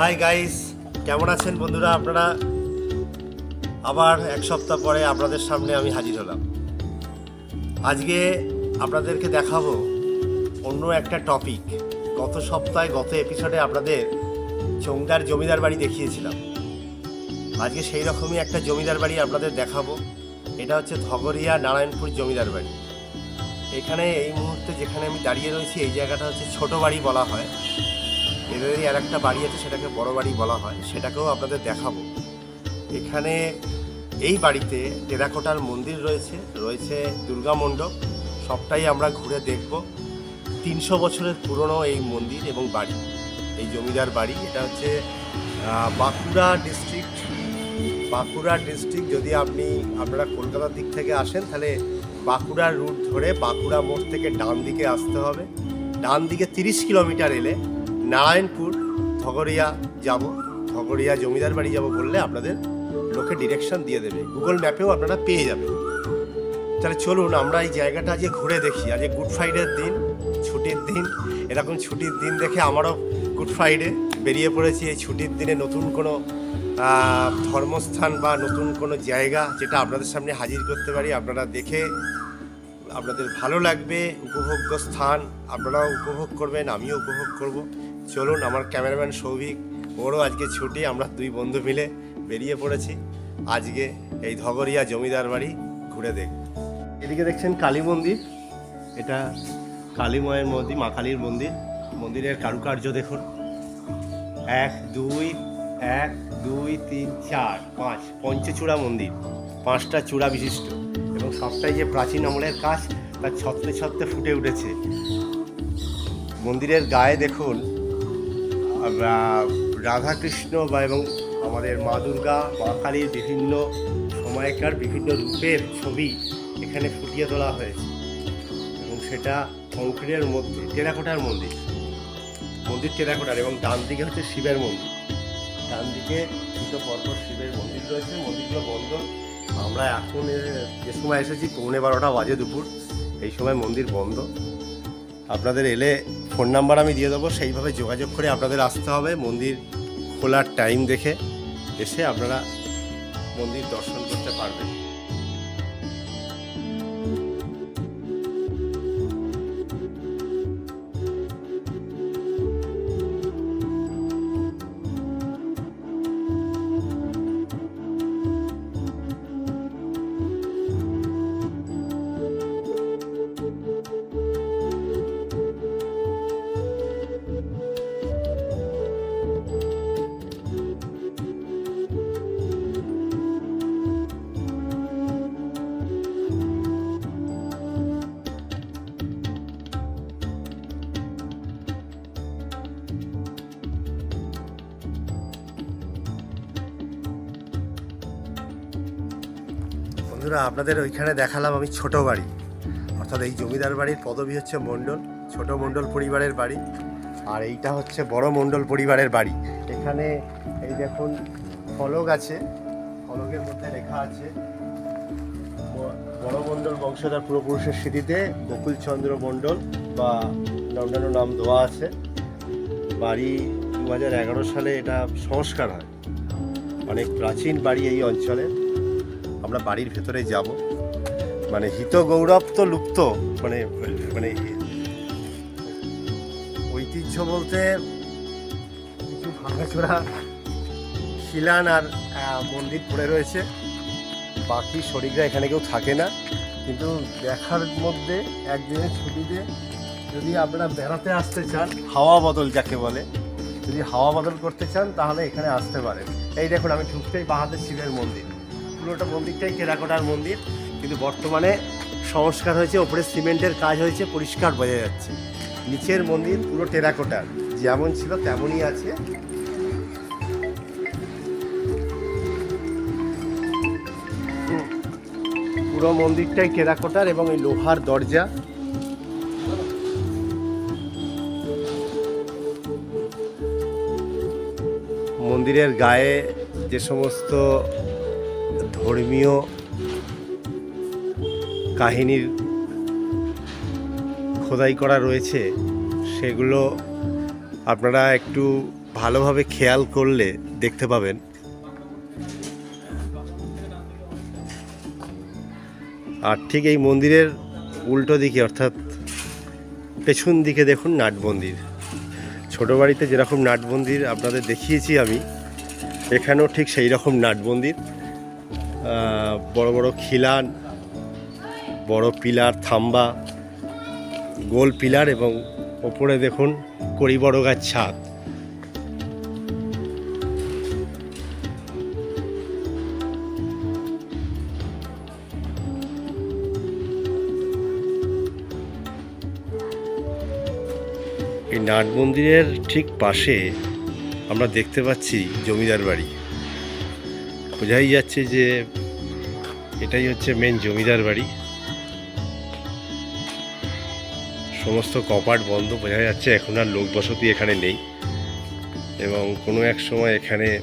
Hi guys কেমন আছেন বন্ধুরা? আপনারা আবার এক সপ্তাহ পরে আপনাদের সামনে আমি হাজির হলাম। আজকে আপনাদেরকে দেখাবো অন্য একটা টপিক গত সপ্তাহে, গত এপিসোডে আপনাদের চৌঙ্গার জমিদার বাড়ি দেখিয়েছিলাম। আজকে সেই রকমই একটা জমিদার বাড়ি আপনাদের দেখাবো। এটা হচ্ছে ধগরিয়া নারায়ণপুর জমিদার বাড়ি। এখানে এই মুহূর্তে যেখানে আমি দাঁড়িয়ে রয়েছি, এই জায়গাটা হচ্ছে ছোট বাড়ি বলা হয়। এদেরই আর একটা বাড়ি আছে, সেটাকে বড় বাড়ি বলা হয়, সেটাকেও আপনাদের দেখাবো। এখানে এই বাড়িতে টেরাকোটার মন্দির রয়েছে রয়েছে দুর্গা মণ্ডপ, সবটাই আমরা ঘুরে দেখব। তিনশো বছরের পুরনো এই মন্দির এবং বাড়ি, এই জমিদার বাড়ি, এটা হচ্ছে বাঁকুড়া ডিস্ট্রিক্ট। বাঁকুড়া ডিস্ট্রিক্ট যদি আপনি, আপনারা কলকাতার দিক থেকে আসেন, তাহলে বাঁকুড়ার রুট ধরে বাঁকুড়া মোড় থেকে ডান দিকে আসতে হবে। ডান দিকে তিরিশ কিলোমিটার এলে নারায়ণপুর ধগরিয়া যাব ধগরিয়া জমিদার বাড়ি যাব বললে আপনাদের লোকে ডিরেকশন দিয়ে দেবে। গুগল ম্যাপেও আপনারা পেয়ে যাবেন। তাহলে চলুন, আমরা এই জায়গাটা আজকে ঘুরে দেখি। আজকে গুড ফ্রাইডের দিন, ছুটির দিন। এরকম ছুটির দিন দেখে আমারও গুড ফ্রাইডে বেরিয়ে পড়েছি। এই ছুটির দিনে নতুন কোনো ধর্মস্থান বা নতুন কোনো জায়গা যেটা আপনাদের সামনে হাজির করতে পারি, আপনারা দেখে আপনাদের ভালো লাগবে। উপভোগ্য স্থান আপনারাও উপভোগ করবেন, আমিও উপভোগ করব। চলুন, আমার ক্যামেরাম্যান সৌভিক, ওরও আজকে ছুটি, আমরা দুই বন্ধু মিলে বেরিয়ে পড়েছি। আজকে এই ধগরিয়া জমিদার বাড়ি ঘুরে দেখ। এদিকে দেখছেন কালী মন্দির। এটা কালীময়ের মন্দির, মা কালীর মন্দির। মন্দিরের কারুকার্য দেখুন। এক, দুই এক, দুই, তিন, চার, পাঁচ, পঞ্চচূড়া মন্দির। পাঁচটা চূড়া বিশিষ্ট। এবং সবটাই যে প্রাচীন আমলের কাজ, তার ছত্রে ছত্রে ফুটে উঠেছে। মন্দিরের গায়ে দেখুন রাধাকৃষ্ণ বা এবং আমাদের মা দুর্গা, মা কালীর বিভিন্ন সময়কার বিভিন্ন রূপের ছবি এখানে ফুটিয়ে তোলা হয়েছে। এবং সেটা কংক্রিটের মধ্যে টেরাকোটার মন্দির। মন্দির টেরাকোটার এবং ডান দিকে হচ্ছে শিবের মন্দির। ডান দিকে দুটো পরপর শিবের মন্দির রয়েছে, মন্দিরগুলো বন্ধ। আমরা এখন যে সময় এসেছি, পৌনে বারোটা বাজে দুপুর। এই সময় মন্দির বন্ধ। আপনাদের এলে ফোন নাম্বার আমি দিয়ে দেবো, সেইভাবে যোগাযোগ করে আপনাদের আসতে হবে। মন্দির খোলার টাইম দেখে এসে আপনারা মন্দির দর্শন করতে পারবেন। বন্ধুরা, আপনাদের ওইখানে দেখালাম আমি ছোট বাড়ি। অর্থাৎ এই জমিদার বাড়ির পদবি হচ্ছে মণ্ডল, ছোট মণ্ডল পরিবারের বাড়ি। আর এইটা হচ্ছে বড় মণ্ডল পরিবারের বাড়ি। এখানে এই দেখুন, ফলক আছে। ফলকের মধ্যে লেখা আছে বড় মণ্ডল বংশধর পূর্বপুরুষের স্মৃতিতে বকুলচন্দ্র মণ্ডল বা অন্যান্য নাম দেওয়া আছে। বাড়ি দু হাজার এগারো সালে এটা সংস্কার হয়। অনেক প্রাচীন বাড়ি এই অঞ্চলে। আমরা বাড়ির ভেতরে যাব। মানে হিত গৌরব তো লুপ্ত মানে মানে ঐতিহ্য বলতে কিছু ভাঙাচোরা খিলান আর মন্দির পড়ে রয়েছে। বাকি শরীররা এখানে কেউ থাকে না। কিন্তু দেখার মধ্যে একদিনের ছুটিতে যদি আপনারা বেড়াতে আসতে চান, হাওয়া বদল যাকে বলে, যদি হাওয়া বদল করতে চান, তাহলে এখানে আসতে পারেন। এই দেখুন, আমি ঢুকতেই বাহাতে শিবের মন্দির। পুরোটা মন্দিরটাই কেরাকোটার মন্দির। কিন্তু বর্তমানে সংস্কার হয়েছে, ওপরে সিমেন্টের কাজ হয়েছে, পরিষ্কার বোঝা যাচ্ছে। নিচের মন্দির পুরো টেরাকোটার, যেমন ছিল তেমনই আছে। পুরো মন্দিরটাই টেরাকোটার এবং এই লোহার দরজা। মন্দিরের গায়ে যে সমস্ত ধর্মীয় কাহিনীর খোদাই করা রয়েছে, সেগুলো আপনারা একটু ভালোভাবে খেয়াল করলে দেখতে পাবেন। আর ঠিক এই মন্দিরের উল্টো দিকে, অর্থাৎ পেছন দিকে দেখুন নাট মন্দির। ছোটো বাড়িতে যেরকম নাট মন্দির আপনাদের দেখিয়েছি আমি, এখানেও ঠিক সেই রকম নাট মন্দির। বড় বড় খিলান, বড় পিলার, থাম্বা, গোল পিলার এবং ওপরে দেখুন কড়ি বড় গাছ ছাদ। এই নাট মন্দিরের ঠিক পাশে আমরা দেখতে পাচ্ছি জমিদার বাড়ি। বোঝাই যাচ্ছে যে এটাই হচ্ছে মেন জমিদার বাড়ি। সমস্ত কপাট বন্ধ, বোঝা যাচ্ছে এখন আর লোক বসতি এখানে নেই। এবং কোনো এক সময় এখানে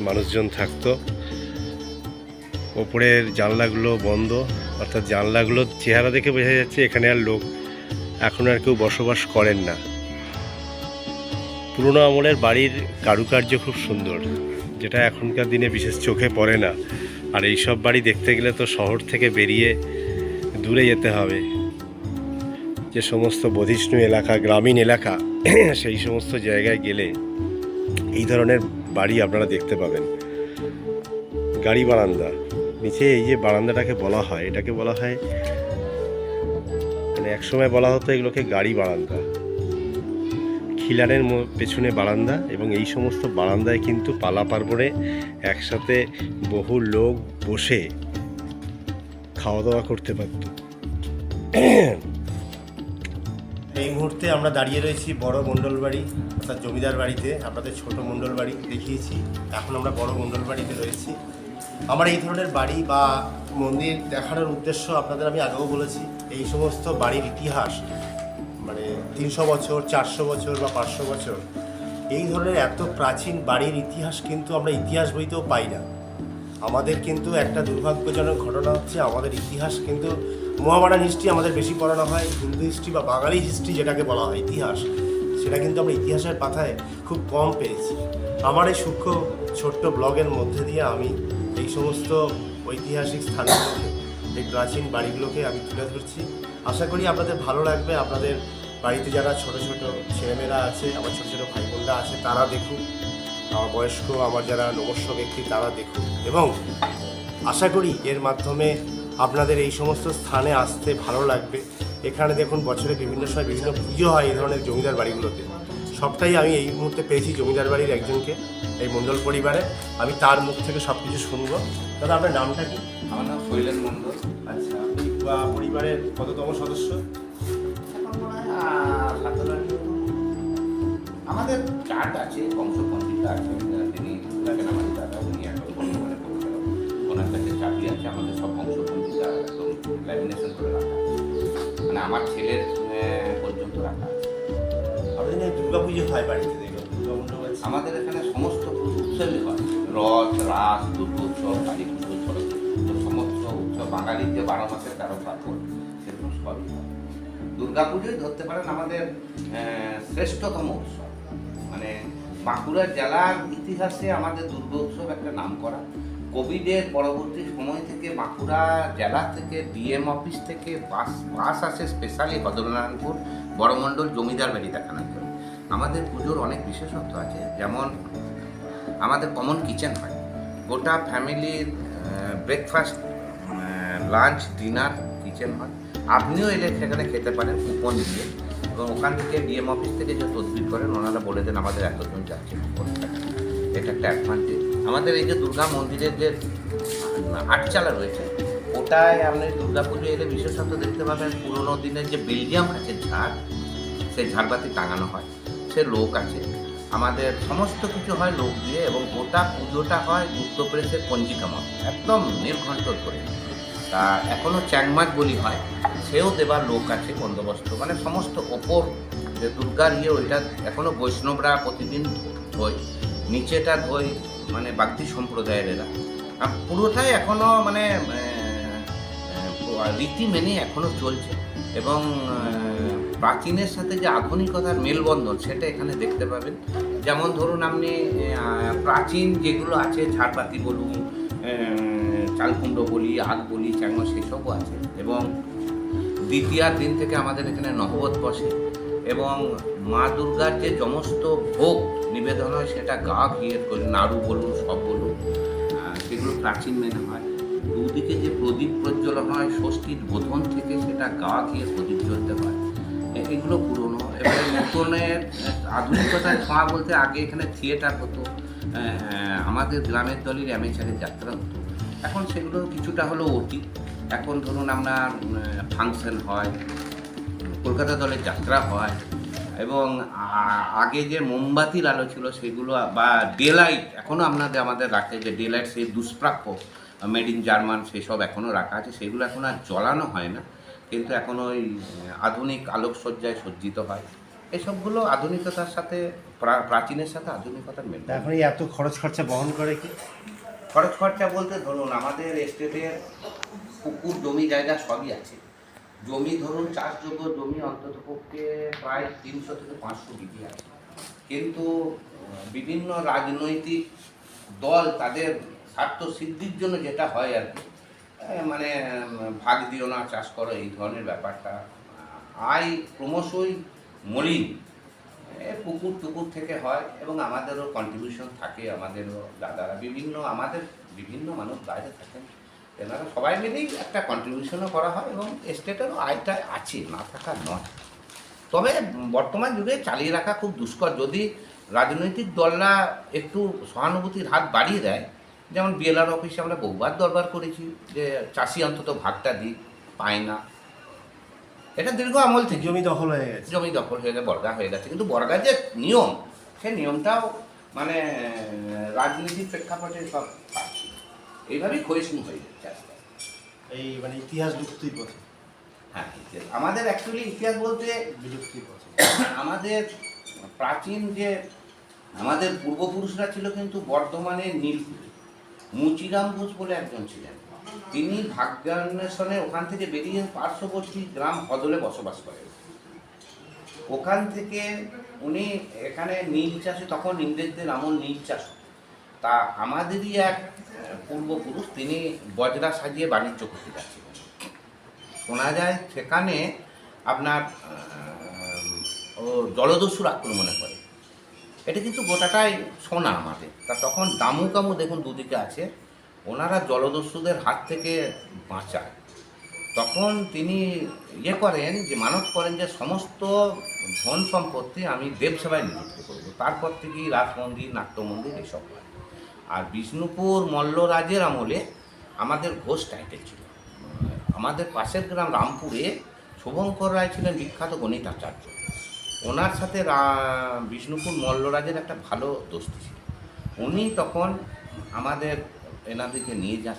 মানুষজন থাকতো। ওপরের জানলাগুলো বন্ধ, অর্থাৎ জানলাগুলো চেহারা দেখে বোঝা যাচ্ছে এখানে আর লোক এখন আর কেউ বসবাস করেন না। পুরোনো আমলের বাড়ির কারুকার্য খুব সুন্দর। যেটা এখনকার দিনে বিশেষ চোখে পড়ে না। আর এই সব বাড়ি দেখতে গেলে তো শহর থেকে বেরিয়ে দূরে যেতে হবে। যে সমস্ত বধিষ্ণু এলাকা, গ্রামীণ এলাকা, সেই সমস্ত জায়গায় গেলে এই ধরনের বাড়ি আপনারা দেখতে পাবেন। গাড়ি বারান্দা। নিচে এই যে বারান্দাটাকে বলা হয়, এটাকে বলা হয় মানে একসময় বলা হতো এগুলোকে গাড়ি বারান্দা। খিলানের মো- পেছনে বারান্দা এবং এই সমস্ত বারান্দায় কিন্তু পালা পার্বণে একসাথে বহু লোক বসে খাওয়া দাওয়া করতে পারত। এই মুহূর্তে আমরা দাঁড়িয়ে রয়েছি বড় মণ্ডল বাড়ি অর্থাৎ জমিদার বাড়িতে। আপনাদের ছোট মণ্ডল বাড়ি দেখিয়েছি। এখন আমরা বড় মণ্ডল বাড়িতে রয়েছি। আমার এই ধরনের বাড়ি বা মন্দির দেখানোর উদ্দেশ্য আপনাদের আমি আগেও বলেছি। এই সমস্ত বাড়ির ইতিহাস মানে তিনশো বছর, চারশো বছর বা পাঁচশো বছর, এই ধরনের এত প্রাচীন বাড়ির ইতিহাস কিন্তু আমরা ইতিহাস বইতেও পাই না। আমাদের কিন্তু একটা দুর্ভাগ্যজনক ঘটনা হচ্ছে, আমাদের ইতিহাস কিন্তু মহামারান হিস্ট্রি আমাদের বেশি পড়ানো হয়, হিন্দু হিস্ট্রি বা বাঙালি হিস্ট্রি যেটাকে বলা হয় ইতিহাস, সেটা কিন্তু আমরা ইতিহাসের পাথায় খুব কম পেয়েছি। আমার এই সূক্ষ্ম ছোট্ট ব্লগের মধ্যে দিয়ে আমি এই সমস্ত ঐতিহাসিক স্থানগুলোকে, এই প্রাচীন বাড়িগুলোকে আমি তুলে ধরছি। আশা করি আপনাদের ভালো লাগবে, আপনাদের বাড়িতে যারা ছোট ছোট ছেলেমেয়েরা আছে আমার ছোট ছোট ভাই বোনরা আছে তারা দেখুক আমার বয়স্ক আমার যারা নবস্য ব্যক্তি তারা দেখুক। এবং আশা করি এর মাধ্যমে আপনাদের এই সমস্ত স্থানে আসতে ভালো লাগবে। এখানে দেখুন বছরে বিভিন্ন সময় বিভিন্ন পুজো হয় এই ধরনের জমিদার বাড়িগুলোতে। সবটাই আমি এই মুহূর্তে পেয়েছি জমিদার বাড়ির একজনকে এই মণ্ডল পরিবারে। আমি তার মুখ থেকে সব কিছু শুনব। দাদা আপনার নামটা কি? আমার নাম শৈলেন মণ্ডল। আচ্ছা আপনি পরিবারের কততম সদস্য? মনে হয় আমাদের চার্ট আছে বংশপঞ্জিকা আছে তিনি থাকেন আমাদের দাদা উনি এখন বর্তমানে ওনার কাছে চাকরি আছে আমাদের সব বংশপঞ্জিকা একদম ল্যামিনেশন করে রাখা মানে আমার ছেলের পর্যন্ত রাখা আছে। দুর্গা পুজো হয় বাড়িতে আমাদের এখানে সমস্ত উৎসবই হয়। রথ রাস দুর্গোৎসব কালী পুজো সরস্বতী সমস্ত উৎসব। বাঙালির যে বারো মাসের তেরো পার্বণ দুর্গা পুজোই ধরতে পারেন আমাদের শ্রেষ্ঠতম উৎসব। মানে বাঁকুড়া জেলার ইতিহাসে আমাদের দুর্গা উৎসব একটা নাম করা কোভিডের পরবর্তী সময় থেকে বাঁকুড়া জেলা থেকে ডিএম অফিস থেকে বাস বাস আসে স্পেশালি হদরনারায়ণপুর বড়মণ্ডল জমিদার বাড়ি দেখানোর জন্য। আমাদের পুজোর অনেক বিশেষত্ব আছে, যেমন আমাদের কমন কিচেন হয়। গোটা ফ্যামিলির ব্রেকফাস্ট লাঞ্চ ডিনার কিচেন হয়। আপনিও এলে সেখানে খেতে পারেন কুপন দিয়ে এবং ওখান থেকে ডিএম অফিস থেকে যে তদবির করেন, ওনারা বলে দেন আমাদের এতজন যাচ্ছে কুপন এটা একটা অ্যাডভান্টেজ আমাদের এই যে দুর্গা মন্দিরের যে আটচালা রয়েছে, ওটায় আপনি দুর্গা পুজো এলে বিশেষত দেখতে পাবেন পুরোনো দিনের যে বেলজিয়াম আছে ঝাড়, সেই ঝাড়বাতি টাঙানো হয়, সে লোক আছে। আমাদের সমস্ত কিছু হয় লোক দিয়ে এবং গোটা পুজোটা হয় প্রেসের পঞ্জিকা মত, একদম নির্ঘণ্ট ধরে তা এখনও চ্যাংমাছ বলি হয়, সেও দেবার লোক আছে বন্দোবস্ত। মানে সমস্ত ওপর যে দুর্গার ইয়ে ওইটা এখনও বৈষ্ণবরা প্রতিদিন ধোয়, নিচেটা ধোয় মানে বাগদি সম্প্রদায়ের এরা। আর পুরোটাই এখনও মানে রীতি মেনে এখনও চলছে। এবং প্রাচীনের সাথে যে আধুনিকতার মেলবন্ধন, সেটা এখানে দেখতে পাবেন। যেমন ধরুন আপনি প্রাচীন যেগুলো আছে, ঝাড়বাতি বলুন আহ, চালকুমড়ো বলি আগ বলি চ্যাংমা সেসবও আছে। এবং দ্বিতীয়ার দিন থেকে আমাদের এখানে নহবত বসে এবং মা দুর্গার যে সমস্ত ভোগ নিবেদন হয় সেটা গা ঘিয়ে করে নাড়ু বলুন সব বলুন সেগুলো প্রাচীন মেনে হয়। দুদিকে যে প্রদীপ প্রজ্বলন হয় ষষ্ঠীর বোধন থেকে সেটা গা ঘিয়ে প্রদীপ জ্বলতে হয়। এগুলো পুরনো। এবং নতুনের আধুনিকতার ছোঁয়া বলতে আগে এখানে থিয়েটার হতো আমাদের গ্রামের দলের অ্যামেচারের যাত্রা হতো। এখন সেগুলো কিছুটা হলো অতীত। এখন ধরুন আপনার ফাংশন হয়, কলকাতা দলের যাত্রা হয় এবং আগে যে মোমবাতির আলো ছিল সেগুলো বা ডেলাইট এখনও আপনাদের আমাদের রাখে যে ডেলাইট সেই দুষ্প্রাপ্য মেড ইন জার্মান সেসব এখনও রাখা আছে। সেগুলো এখন আর জ্বলানো হয় না। কিন্তু এখন ওই, আধুনিক আলোকসজ্জায় সজ্জিত হয়। এসবগুলো আধুনিকতার সাথে, প্রা- প্রাচীনের সাথে আধুনিকতার মেল এখন এত খরচ খরচা বহন করে কি? খরচ খরচা বলতে ধরুন আমাদের এস্টেটের পুকুর, জমি জায়গা সবই আছে। জমি ধরুন, চাষযোগ্য জমি অন্তত পক্ষে প্রায় তিনশো থেকে পাঁচশো বিঘি আছে। কিন্তু, বিভিন্ন রাজনৈতিক দল তাদের স্বার্থ সিদ্ধির জন্য যেটা হয় আর কি মানে ভাগ দিও না, চাষ করো, এই ধরনের ব্যাপারটা। আয় ক্রমশই মলিন। পুকুর, টুকুর থেকে হয় এবং আমাদেরও কন্ট্রিবিউশন থাকে, আমাদেরও দাদারা বিভিন্ন, আমাদের বিভিন্ন মানুষ বাইরে থাকেন। এনারা সবাই মিলেই একটা কন্ট্রিবিউশনও করা হয় এবং স্টেটেরও আয়টা আছে, না থাকা নয়। তবে বর্তমান যুগে চালিয়ে রাখা খুব দুষ্কর। যদি রাজনৈতিক দলরা একটু সহানুভূতির হাত বাড়িয়ে দেয়, যেমন বিএলআর অফিসে আমরা বহুবার দরবার করেছি যে চাষি অন্তত ভাগটা দিই পায় না। এটা দীর্ঘ আমল থেকে জমি দখল হয়ে গেছে। জমি দখল হয়ে গেছে বর্গা হয়ে গেছে। কিন্তু বর্গার যে নিয়ম সেই নিয়মটাও মানে রাজনীতির প্রেক্ষাপটে সব পাচ্ছি। এইভাবেই ক্ষয়িষ্ণু হয়ে যাচ্ছে। এই মানে ইতিহাস লুপ্তির পথে। হ্যাঁ ইতিহাস। আমাদের অ্যাকচুয়ালি ইতিহাস বলতে বিলুপ্তির পথে। আমাদের প্রাচীন যে আমাদের পূর্বপুরুষরা ছিল কিন্তু বর্ধমানের নীলপুরে মুচিরাম ঘোষ বলে একজন ছিলেন। তিনি ভাগ্যান্বেষণে ওখান থেকে বেরিয়ে পার্শ্ববর্তী গ্রাম হদলে বসবাস করেন। ওখান থেকে উনি এখানে নীল চাষে, তখন ইংরেজদের আমল নীল চাষ তা আমাদেরই এক পূর্বপুরুষ, তিনি বজরা সাজিয়ে বাণিজ্য করতে যাচ্ছিলেন। শোনা যায় সেখানে আপনার জলদস্যুর আক্রমণে করে এটা কিন্তু গোটাটাই শোনা আমাদের। তা তখন দামু কামু দেখুন দুদিকে আছে। ওনারা জলদস্যুদের হাত থেকে বাঁচায়। তখন তিনি ইয়ে করেন যে, মানত করেন যে, সমস্ত ধন সম্পত্তি আমি দেবসেবায় নিযুক্ত করব। তারপর থেকেই রাস মন্দির নাট্য মন্দির এসব হয়। আর বিষ্ণুপুর মল্লরাজের আমলে আমাদের ঘোষ টাইটেল ছিল। আমাদের পাশের গ্রাম রামপুরে শুভঙ্কর রায় ছিলেন বিখ্যাত গণিতাচার্য। ওনার সাথে বিষ্ণুপুর মল্লরাজের একটা ভালো দোস্তি ছিল। উনি তখন আমাদের এনাদিকে নিয়ে যান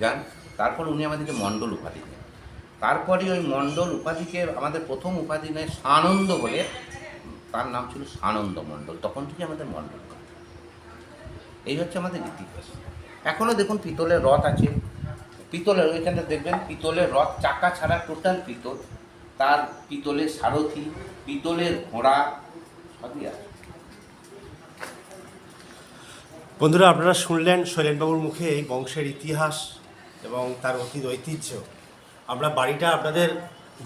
যান। তারপর উনি আমাদেরকে মণ্ডল উপাধি দেন। তারপরে ওই মণ্ডল উপাধিকে আমাদের প্রথম উপাধি নেয় সানন্দ বলে। তার নাম ছিল সানন্দ মণ্ডল। তখন থেকে আমাদের মণ্ডল এই হচ্ছে আমাদের ইতিহাস। এখনও দেখুন পিতলের রথ আছে। পিতলের ওইখানটা দেখবেন, পিতলের রথ চাকা ছাড়া টোটাল পিতল। তার পিতলের সারথি, পিতলের ঘোড়া, সবই আছে। বন্ধুরা, আপনারা শুনলেন শৈলেনবাবুর মুখে এই বংশের ইতিহাস এবং তার অতীত ঐতিহ্য। আমরা বাড়িটা আপনাদের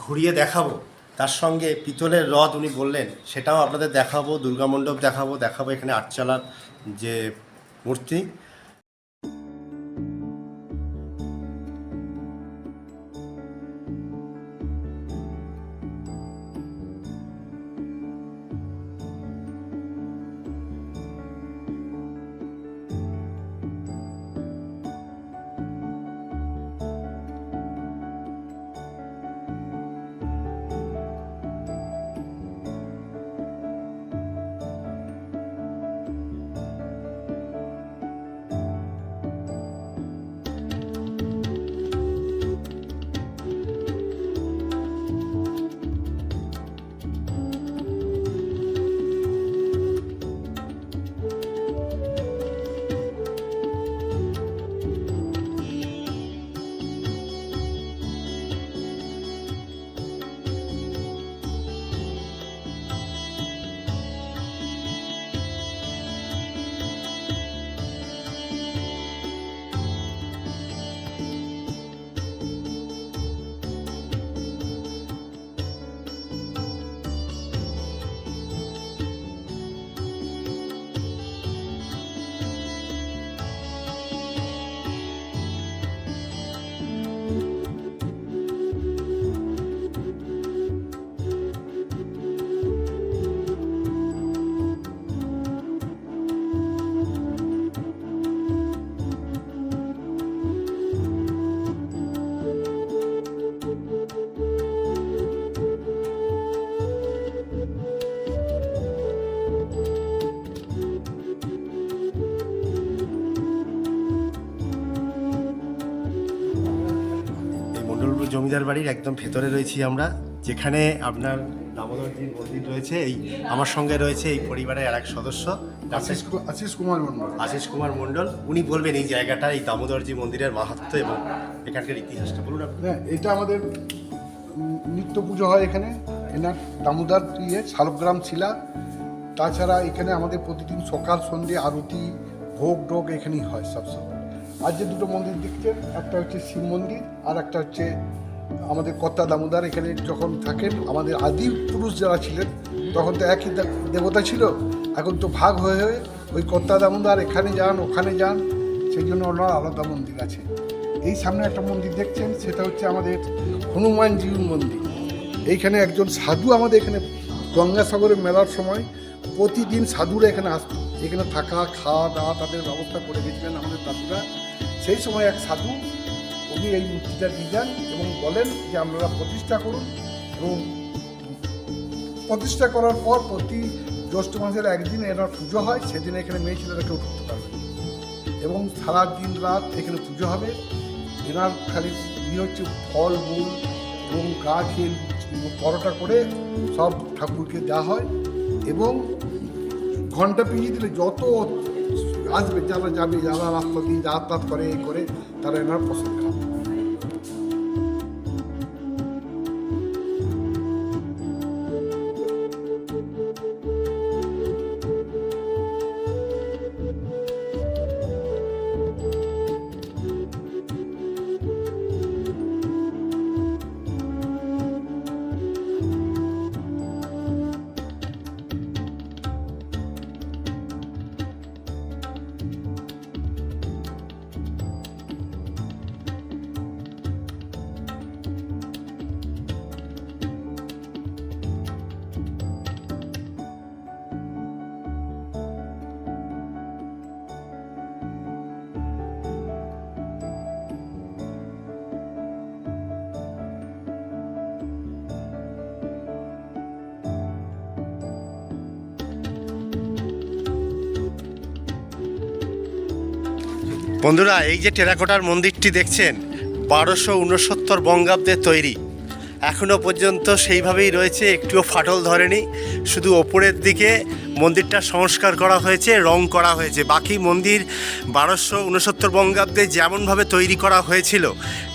ঘুরিয়ে দেখাবো। তার সঙ্গে পিতলের রথ উনি বললেন, সেটাও আপনাদের দেখাবো, দুর্গা মণ্ডপ দেখাবো দেখাবো এখানে আটচালার যে মূর্তি। জমিদার বাড়ির একদম ভেতরে রয়েছি আমরা যেখানে আপনার দামোদরজির মন্দির রয়েছে এই আমার সঙ্গে রয়েছে এই পরিবারের আর এক সদস্য আশিস কুমার মন্ডল আশিস কুমার মণ্ডল। উনি বলবেন এই জায়গাটা এই দামোদরজি মন্দিরের মাহাত্ম এবং এখানকার ইতিহাসটা। বলুন আপনি। হ্যাঁ এটা আমাদের নিত্য পুজো হয় এখানে। এনার দামোদর ইয়ে শালগ্রাম শিলা। তাছাড়া এখানে আমাদের প্রতিদিন সকাল সন্ধে আরতি ভোগ টোগ এখানেই হয় সবসময় আর যে দুটো মন্দির দেখছেন একটা হচ্ছে শিব মন্দির আর একটা হচ্ছে আমাদের কর্তা দামোদার এখানে যখন থাকেন, আমাদের আদি পুরুষ যারা ছিলেন, তখন তো একই দেবতা ছিল। এখন তো ভাগ হয়ে হয়ে ওই কর্তা দামোদার এখানে যান, ওখানে যান সেই জন্য ওনার আলাদা মন্দির আছে। এই সামনে একটা মন্দির দেখছেন, সেটা হচ্ছে আমাদের হনুমানজির মন্দির। এইখানে একজন সাধু আমাদের এখানে গঙ্গাসাগরের মেলার সময় প্রতিদিন সাধুরা এখানে আসতো। এখানে থাকা খাওয়া দাওয়া তাদের ব্যবস্থা করে গেছিলেন আমাদের দাদুরা। সেই সময় এক সাধু উনি এই মূর্তিটা দিয়ে যান এবং বলেন যে আপনারা প্রতিষ্ঠা করুন এবং প্রতিষ্ঠা করার পর প্রতি জ্যৈষ্ঠ মাসের একদিন এনার পুজো হয়, সেদিন এখানে মেয়ে ছেলেরা কেউ ঢুকতে পারবে এবং সারা দিন রাত এখানে পুজো হবে। এনার খালি ইয়ে হচ্ছে ফল, মূল এবং গাছ এ পরোটা করে সব ঠাকুরকে দেওয়া হয় এবং ঘণ্টা পিছিয়ে দিলে যত আসবে, যারা যাবে, যারা রাস্তা দিয়ে যাতায়াত করে এই করে, তারা এনার পছন্দ বন্ধুরা, এই যে টেরাকোটার মন্দিরটি দেখছেন, বারোশো উনসত্তর বঙ্গাব্দে তৈরি। এখনও পর্যন্ত সেইভাবেই রয়েছে, একটুও ফাটল ধরেনি। শুধু ওপরের দিকে মন্দিরটা সংস্কার করা হয়েছে, রং করা হয়েছে। বাকি মন্দির বারোশো উনসত্তর বঙ্গাব্দে যেমনভাবে তৈরি করা হয়েছিল,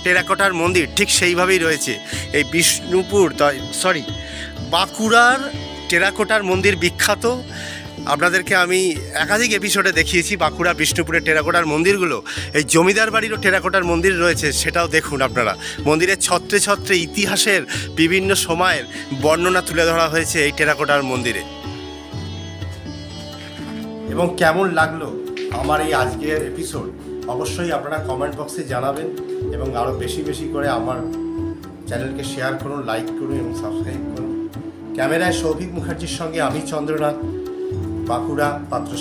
টেরাকোটার মন্দির ঠিক সেইভাবেই রয়েছে। এই বিষ্ণুপুর সরি বাঁকুড়ার টেরাকোটার মন্দির বিখ্যাত। আপনাদেরকে আমি একাধিক এপিসোডে দেখিয়েছি, বাঁকুড়া, বিষ্ণুপুরের টেরাকোটার মন্দিরগুলো। এই জমিদার বাড়িরও টেরাকোটার মন্দির রয়েছে, সেটাও দেখুন আপনারা। মন্দিরের ছত্রে ছত্রে ইতিহাসের বিভিন্ন সময়ের বর্ণনা তুলে ধরা হয়েছে এই টেরাকোটার মন্দিরে। এবং কেমন লাগল আমার এই আজকের এপিসোড অবশ্যই আপনারা কমেন্ট বক্সে জানাবেন এবং আরও বেশি বেশি করে আমার চ্যানেলকে শেয়ার করুন লাইক করুন এবং সাবস্ক্রাইব করুন। ক্যামেরায় সৌভিক মুখার্জির সঙ্গে আমি চন্দ্রনাথ। বাঁকুড়া পাত্র